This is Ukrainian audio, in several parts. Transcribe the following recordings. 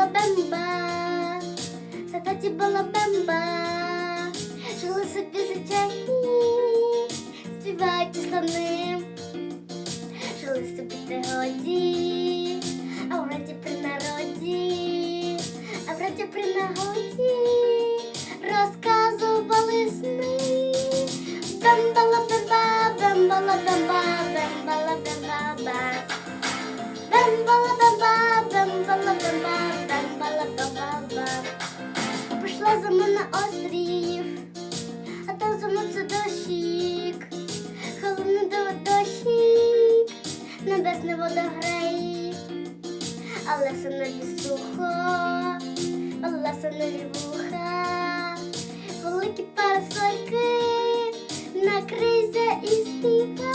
була бемба, на таті була бемба, жила собі життя співають слани. На острів, а там це дощик, холодний до дощик, небесне водограй, але все нові сухо, але все нові вуха, великі парасольки, накрийся і співай.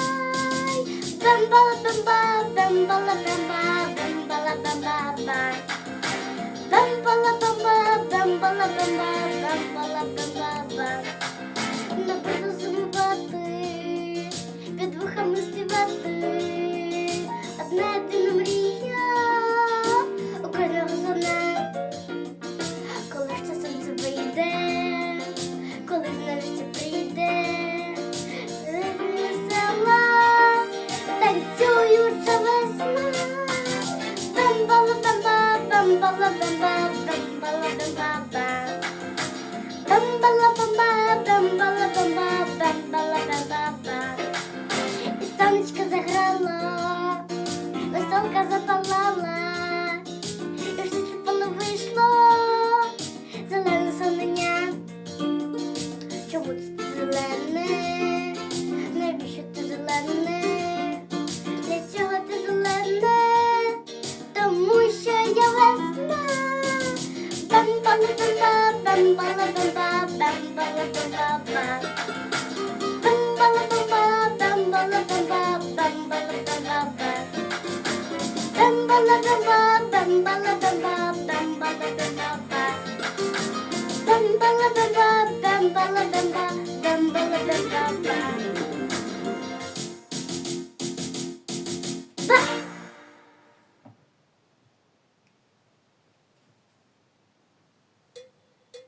Бембала бемба, бембала бемба, бембала бемба, Bang, bang, dan bang,